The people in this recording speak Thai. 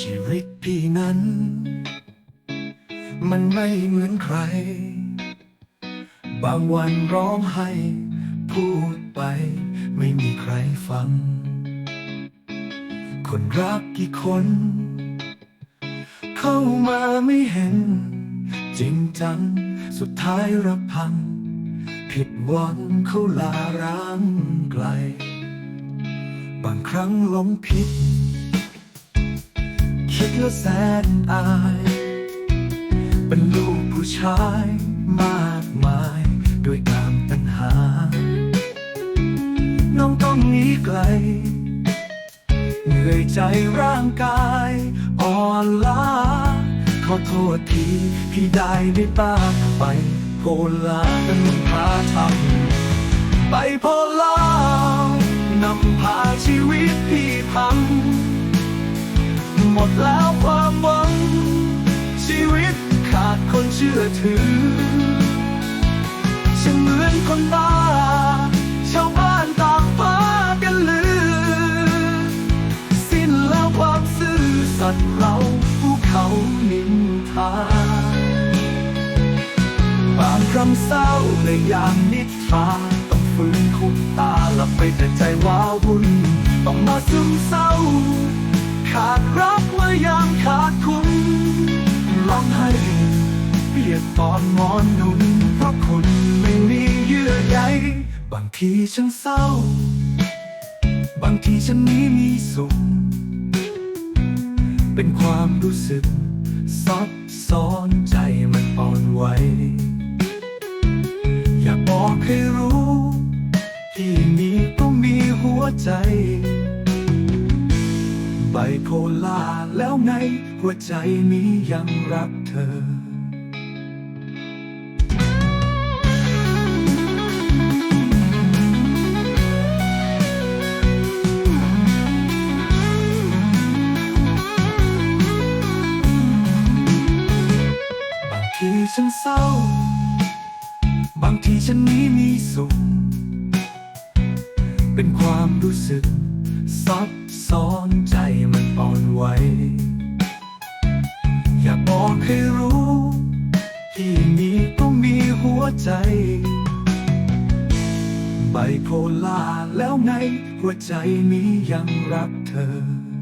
ชีวิตพี่นั้น มันไม่เหมือนใคร บางวันร้องไห้ พูดไปไม่มีใครฟัง คนรักกี่คน เข้ามาไม่เห็น จริงจัง สุดท้ายรับพัง ผิดหวังเขาลาร้างไกล บางครั้งหลงผิด คิดแล้วแสนอาย เป็นลูกผู้ชายมากมายด้วยกามตัณหา น้องต้องหนีไกล เหนื่อยใจร่างกายอ่อนล้า ขอโทษทีพี่ได้ได้ตากไปโพลาเป็นพาทำ แล้วความหวัง ชีวิตขาดคนเชื่อถือฉันเหมือนคนบ้า ชาวบ้านต่างพากันลือ สิ้นแล้วความซื่อสัตย์เราผู้เขานินทาบางคำเศร้าในยามนิทราต้องฝืนคุมตาหลับไปแต่ใจว้าวุ่นต้องมาซึมเศร้า เปียกตอนงอนหนุน เพราะคุณไม่มีเยื่อใยบางทีฉันเศร้า บางทีฉันนี้มีสุข เป็นความรู้สึก ซับซ้อนใจมันอ่อนไหวอยากบอกให้รู้ ที่มีก็มีหัวใจไบโพล่าแล้วไงหัวใจนี้ยังรักเธอ ฉันเศร้า บางทีฉันนี้มีสุข เป็นความรู้สึก ซับซ้อนใจมันอ่อนไหว อยากบอกให้รู้ ที่มีก็มีหัวใจไบโพล่าแล้วไงหัวใจนี้ยังรักเธอ